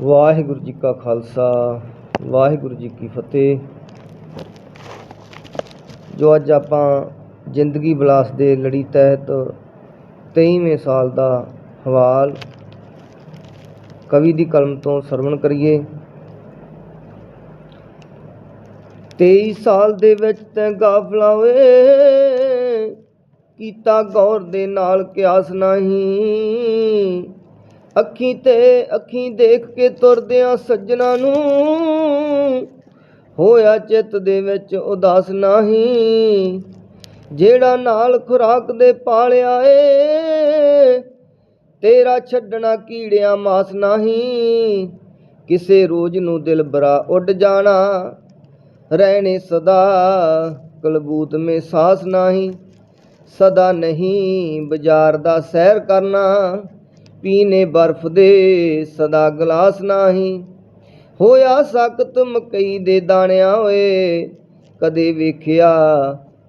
ਵਾਹਿਗੁਰੂ ਜੀ ਕਾ ਖਾਲਸਾ, ਵਾਹਿਗੁਰੂ ਜੀ ਕੀ ਫਤਿਹ। ਜੋ ਅੱਜ ਆਪਾਂ ਜ਼ਿੰਦਗੀ ਵਿਲਾਸ ਦੇ ਲੜੀ ਤਹਿਤ 23ਵੇਂ ਸਾਲ ਦਾ ਹਵਾਲ ਕਵੀ ਦੀ ਕਲਮ ਤੋਂ ਸਰਵਣ ਕਰੀਏ। 23 ਸਾਲ ਦੇ ਵਿੱਚ ਤੈਂ ਗਾਫਲਾ ਓਏ, ਕੀਤਾ ਗੌਰ ਦੇ ਨਾਲ ਕਿਆਸ ਨਹੀਂ। ਅੱਖੀਂ ਤੇ ਅੱਖੀਂ ਦੇਖ ਕੇ ਤੁਰਦਿਆਂ ਸੱਜਣਾ ਨੂੰ ਹੋਇਆ ਚਿੱਤ ਦੇ ਵਿੱਚ ਉਦਾਸ ਨਹੀਂ। ਜਿਹੜਾ ਨਾਲ ਖੁਰਾਕ ਦੇ ਪਾਲਿਆ ਏ ਤੇਰਾ ਛੱਡਣਾ ਕੀੜਿਆਂ ਮਾਸ ਨਹੀਂ। ਕਿਸੇ ਰੋਜ਼ ਨੂੰ ਦਿਲ ਬਰਾ ਉੱਡ ਜਾਣਾ, ਰਹਿਣੇ ਸਦਾ ਕਲਬੂਤ ਮੇ ਸਾਸ ਨਹੀਂ। ਸਦਾ ਨਹੀਂ ਬਾਜ਼ਾਰ ਦਾ ਸੈਰ ਕਰਨਾ। ਪੀਨੇ ਬਰਫ਼ ਦੇ ਸਦਾ ਗਲਾਸ ਨਹੀਂ। ਹੋਇਆ ਸਖਤ ਮਕਈ ਦੇ ਦਾਣਿਆਂ ਓਏ, ਕਦੇ ਵੇਖਿਆ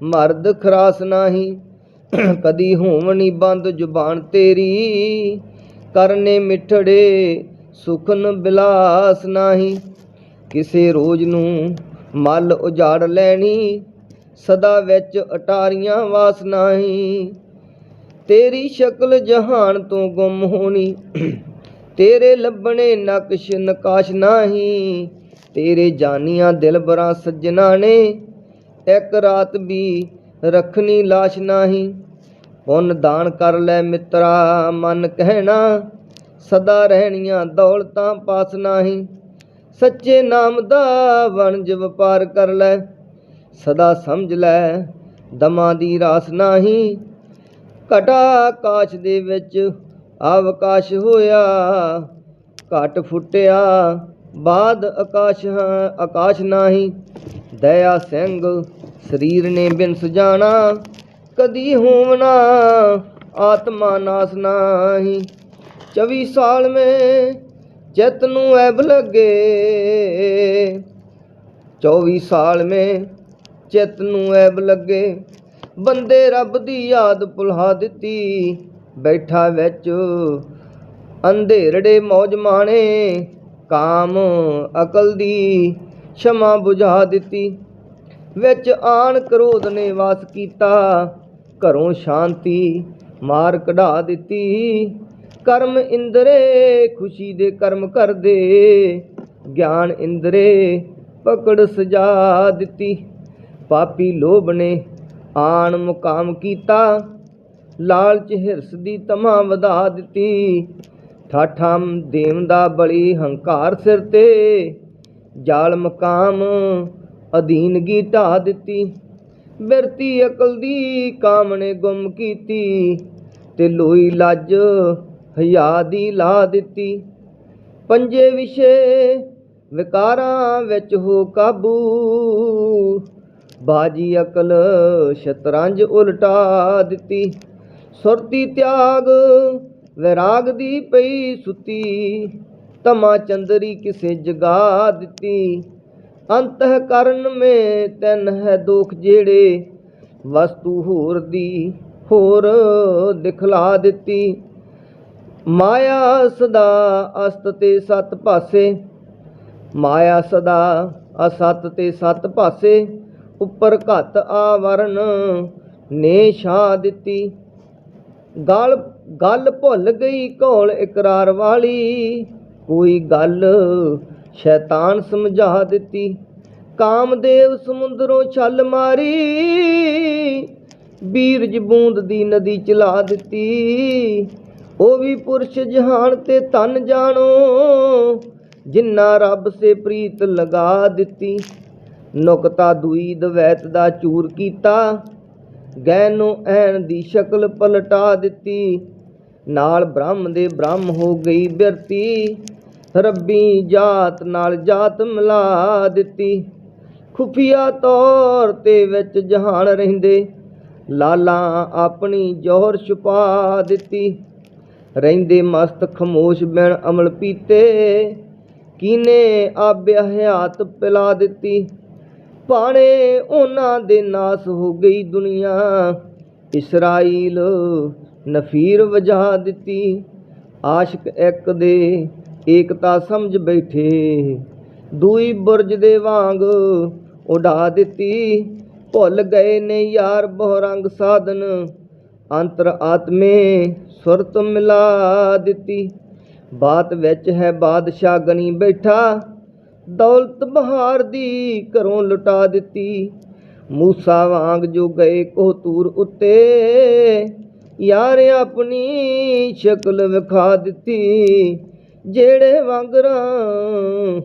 ਮਰਦ ਖਰਾਸ ਨਹੀਂ। ਕਦੀ ਹੋਵਣੀ ਬੰਦ ਜ਼ੁਬਾਨ ਤੇਰੀ, ਕਰਨੇ ਮਿੱਠੜੇ ਸੁਖਨ ਬਿਲਾਸ ਨਹੀਂ। ਕਿਸੇ ਰੋਜ਼ ਨੂੰ ਮਲ ਉਜਾੜ ਲੈਣੀ, ਸਦਾ ਵਿੱਚ ਅਟਾਰੀਆਂ ਵਾਸ ਨਹੀਂ। ਤੇਰੀ ਸ਼ਕਲ ਜਹਾਨ ਤੋਂ ਗੁੰਮ ਹੋਣੀ। ਤੇਰੇ ਲੱਭਣੇ ਨਕਸ਼ ਨਕਾਸ਼ ਨਹੀਂ। ਤੇਰੇ ਜਾਨੀਆਂ ਦਿਲਬਰਾਂ ਸੱਜਣਾ ਨੇ। ਇੱਕ ਰਾਤ ਵੀ ਰੱਖਣੀ ਲਾਸ਼ ਨਹੀਂ। ਪੁੰਨ ਦਾਨ ਕਰ ਲੈ ਮਿੱਤਰਾ, ਮਨ ਕਹਿਣਾ। ਸਦਾ ਰਹਿਣੀਆਂ ਦੌਲਤਾਂ ਪਾਸ ਨਹੀਂ। ਸੱਚੇ ਨਾਮ ਦਾ ਵਣਜ ਵਪਾਰ ਕਰ ਲੈ। ਸਦਾ ਸਮਝ ਲੈ ਦਮਾਂ ਦੀ ਰਾਸ ਨਹੀਂ। ਘਟਾ ਆਕਾਸ਼ ਦੇ ਵਿੱਚ ਆਵਕਾਸ਼ ਹੋਇਆ, ਘਟ ਫੁੱਟਿਆ। ਬਾਦ ਆਕਾਸ਼ ਹਾਂ, ਆਕਾਸ਼ ਨਹੀਂ ਦਇਆ ਸਿੰਘ ਸਰੀਰ ਨੇ ਬਿਨ ਸਜਾਣਾ। ਕਦੀ ਹੋਵਣਾ, ਆਤਮਾ ਨਾਸ ਨਹੀਂ। 24 ਸਾਲ ਮੈਂ ਚਿੱਤ ਨੂੰ ਐਬ ਲੱਗੇ। 24 ਸਾਲ ਮੈਂ ਚਿੱਤ ਨੂੰ ਐਬ ਲੱਗੇ। ਬੰਦੇ ਰੱਬ ਦੀ ਯਾਦ ਭੁਲਾ ਦਿੱਤੀ। ਬੈਠਾ ਵਿੱਚ ਅੰਧੇਰੜੇ ਮੌਜ ਮਾਣੇ, ਕਾਮ ਅਕਲ ਦੀ ਸ਼ਮਾ ਬੁਝਾ ਦਿੱਤੀ। ਵਿੱਚ ਆਣ ਕ੍ਰੋਧ ਨੇ ਵਾਸ ਕੀਤਾ, ਘਰੋਂ ਸ਼ਾਂਤੀ ਮਾਰ ਕਢਾ ਦਿੱਤੀ। ਕਰਮ ਇੰਦਰੇ ਖੁਸ਼ੀ ਦੇ ਕਰਮ ਕਰਦੇ, ਗਿਆਨ ਇੰਦਰੇ ਪਕੜ ਸਜਾ ਦਿੱਤੀ। ਪਾਪੀ ਲੋਭ ਨੇ ਆਣ ਮੁਕਾਮ ਕੀਤਾ। ਲਾਲਚ ਹਿਰਸ ਦੀ ਤਮਾ ਵਧਾ ਦਿੱਤੀ। ਠਾਠਾਂ ਦੇਵ ਦਾ ਬਲੀ ਹੰਕਾਰ ਸਿਰ ਤੇ। ਜਾਲ ਮਕਾਮ ਅਧੀਨਗੀ ਢਾ ਦਿੱਤੀ। ਬਿਰਤੀ ਅਕਲ ਦੀ ਕਾਮ ਨੇ ਗੁੰਮ ਕੀਤੀ ਤੇ ਲੋਈ ਲੱਜ ਹਯਾ ਦੀ ਲਾ ਦਿੱਤੀ। ਪੰਜੇ ਵਿਸ਼ੇ ਵਿਕਾਰਾਂ ਵਿੱਚ ਹੋ ਕਾਬੂ। ਬਾਜੀ ਅਕਲ ਸ਼ਤਰੰਜ ਉਲਟਾ ਦਿੱਤੀ। ਸੁਰਤੀ ਤਿਆਗ ਵਿਰਾਗ ਦੀ ਪਈ ਸੁਤੀ। ਤਮਾ ਚੰਦਰੀ ਕਿਸੇ ਜਗਾ ਦਿੱਤੀ। ਅੰਤਹ ਕਰਨ ਮੇ ਤਨ ਹੈ ਦੁਖ ਜਿਹੜੇ ਵਸਤੂ ਹੋਰ ਦੀ ਹੋਰ ਦਿਖਲਾ ਦਿੱਤੀ। ਮਾਇਆ ਸਦਾ ਅਸਤ ਤੇ ਸਤ ਪਾਸੇ। ਮਾਇਆ ਸਦਾ ਅਸਤ ਤੇ ਸਤ ਪਾਸੇ। ਉੱਪਰ ਘੱਤ ਆਵਰਨ ਨੇ ਛਾ ਦਿੱਤੀ। ਗਲ, ਗੱਲ ਭੁੱਲ ਗਈ ਘੋਲ ਇਕਰਾਰ ਵਾਲੀ। ਕੋਈ ਗੱਲ ਸ਼ੈਤਾਨ ਸਮਝਾ ਦਿੱਤੀ। ਕਾਮਦੇਵ ਸਮੁੰਦਰੋਂ ਛਲ ਮਾਰੀ। ਬੀਰਜ ਬੂੰਦ ਦੀ ਨਦੀ ਚਲਾ ਦਿੱਤੀ। ਉਹ ਵੀ ਪੁਰਸ਼ ਜਹਾਨ ਤੇ ਤਨ ਜਾਣੋ, ਜਿੰਨਾ ਰੱਬ ਸੇ ਪ੍ਰੀਤ ਲਗਾ ਦਿੱਤੀ। ਨੁਕਤਾ ਦੂਈ ਦਵੈਤ ਦਾ ਚੂਰ ਕੀਤਾ। ਗੈਨ ਨੂੰ ਐਨ ਦੀ ਸ਼ਕਲ ਪਲਟਾ ਦਿੱਤੀ। ਨਾਲ ਬ੍ਰਹਮ ਦੇ ਬ੍ਰਹਮ ਹੋ ਗਈ ਬਿਰਤੀ। ਰੱਬੀ ਜਾਤ ਨਾਲ ਜਾਤ ਮਿਲਾ ਦਿੱਤੀ। ਖੁਫੀਆ ਤੌਰ ਤੇ ਵਿੱਚ ਜਹਾਨ ਰਹਿੰਦੇ। ਲਾਲਾ ਆਪਣੀ ਜੋਹਰ ਛੁਪਾ ਦਿੱਤੀ। ਰਹਿੰਦੇ ਮਸਤ ਖਮੋਸ਼ ਬਿਨ ਅਮਲ ਪੀਤੇ। ਕੀਨੇ ਆਬਿਆ ਹਯਾਤ ਪਿਲਾ ਦਿੱਤੀ। ਪਾਣੇ ਉਹਨਾਂ ਦੇ ਨਾਸ ਹੋ ਗਈ ਦੁਨੀਆ। ਇਸਰਾਈਲ ਨਫੀਰ ਵਜਾ ਦਿੱਤੀ। ਆਸ਼ਿਕ ਇੱਕ ਦੇ ਏਕਤਾ ਸਮਝ ਬੈਠੇ। ਦੂਈ ਬੁਰਜ ਦੇ ਵਾਂਗ ਉਡਾ ਦਿੱਤੀ। ਭੁੱਲ ਗਏ ਨੇ ਯਾਰ ਬਹੁ ਰੰਗ ਸਾਧਨ। ਅੰਤਰ ਆਤਮੇ ਸੁਰਤ ਮਿਲਾ ਦਿੱਤੀ। ਬਾਤ ਵਿੱਚ ਹੈ ਬਾਦਸ਼ਾਹ ਗਣੀ ਬੈਠਾ। ਦੌਲਤ ਬਹਾਰ ਦੀ ਘਰੋਂ ਲੁਟਾ ਦਿੱਤੀ। ਮੂਸਾ ਵਾਂਗ ਜੋ ਗਏ ਕੋਹਤੂਰ ਉੱਤੇ, ਯਾਰ ਆਪਣੀ ਸ਼ਕਲ ਵਿਖਾ ਦਿੱਤੀ। ਜਿਹੜੇ ਵਾਂਗਰਾਂ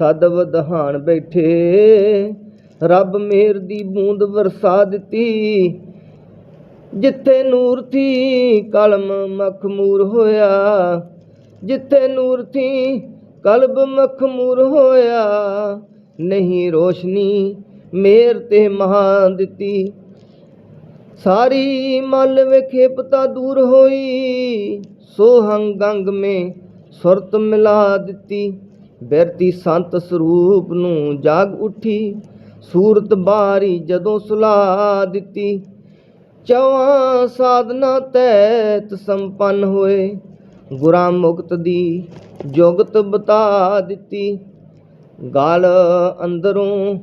ਸਦ ਵਧਾਣ ਬੈਠੇ, ਰੱਬ ਮਿਹਰ ਦੀ ਬੂੰਦ ਵਰਸਾ ਦਿੱਤੀ। ਜਿੱਥੇ ਨੂਰ ਥੀ ਕਲਮ ਮਖਮੂਰ ਹੋਇਆ, ਜਿੱਥੇ ਨੂਰ ਥੀ ਕਲਬ ਮਖਮੂਰ ਹੋਇਆ, ਨਹੀਂ ਰੋਸ਼ਨੀ ਮੇਰ ਤੇ ਮਹਾ ਦਿੱਤੀ। ਸਾਰੀ ਮਲ ਵਿਖੇਪਤਾ ਦੂਰ ਹੋਈ, ਸੋਹੰਗ ਹੰਗੰਗ ਮੇ ਸੁਰਤ ਮਿਲਾ ਦਿੱਤੀ। ਬਿਰਤੀ ਸੰਤ ਸਰੂਪ ਨੂੰ ਜਾਗ ਉੱਠੀ, ਸੂਰਤ ਬਾਰੀ ਜਦੋਂ ਸੁਲਾ ਦਿੱਤੀ। ਚਵਾਂ ਸਾਧਨਾ ਤੈਤ ਸੰਪੰਨ ਹੋਏ ਗੁਰਾਂ ਮੁਕਤ ਦੀ ਜੁਗਤ ਬਤਾ ਦਿੱਤੀ। ਗਲ ਅੰਦਰੋਂ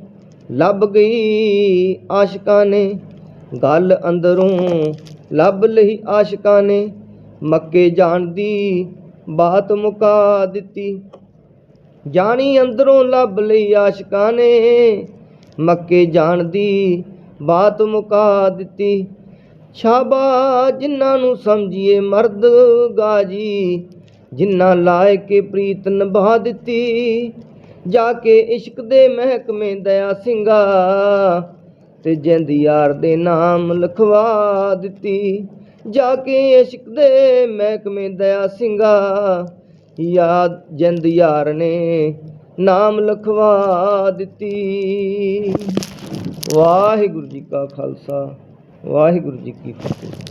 ਲੱਭ ਗਈ ਆਸ਼ਿਕਾਂ ਨੇ। ਗੱਲ ਅੰਦਰੋਂ ਲੱਭ ਲਈ ਆਸ਼ਿਕਾਂ ਨੇ। ਮੱਕੇ ਜਾਣ ਦੀ ਬਾਤ ਮੁਕਾ ਦਿੱਤੀ। ਜਾਣੀ ਅੰਦਰੋਂ ਲੱਭ ਲਈ ਆਸ਼ਿਕਾਂ ਨੇ। ਮੱਕੇ ਜਾਣ ਦੀ ਬਾਤ ਮੁਕਾ ਦਿੱਤੀ। ਸ਼ਾਬਾ ਜਿਨ੍ਹਾਂ ਨੂੰ ਸਮਝੀਏ ਮਰਦ ਗਾਜੀ, ਜਿਨ੍ਹਾਂ ਲਾਇਕੇ ਪ੍ਰੀਤ ਨਿਭਾ ਦਿੱਤੀ। ਜਾ ਕੇ ਇਸ਼ਕ ਦੇ ਮਹਿਕਮੇ ਦਇਆ ਸਿੰਘਾ, ਤੇ ਜਿੰਦ ਯਾਰ ਦੇ ਨਾਮ ਲਿਖਵਾ ਦਿੱਤੀ। ਜਾ ਕੇ ਇਸ਼ਕ ਦੇ ਮਹਿਕਮੇ ਦਇਆ ਸਿੰਘਾ ਯਾਦ ਜਿੰਦ ਯਾਰ ਨੇ ਨਾਮ ਲਿਖਵਾ ਦਿੱਤੀ। ਵਾਹਿਗੁਰੂ ਜੀ ਕਾ ਖਾਲਸਾ। ਵਾਹਿਗੁਰੂ ਜੀ ਕੀ ਫਤਿਹ।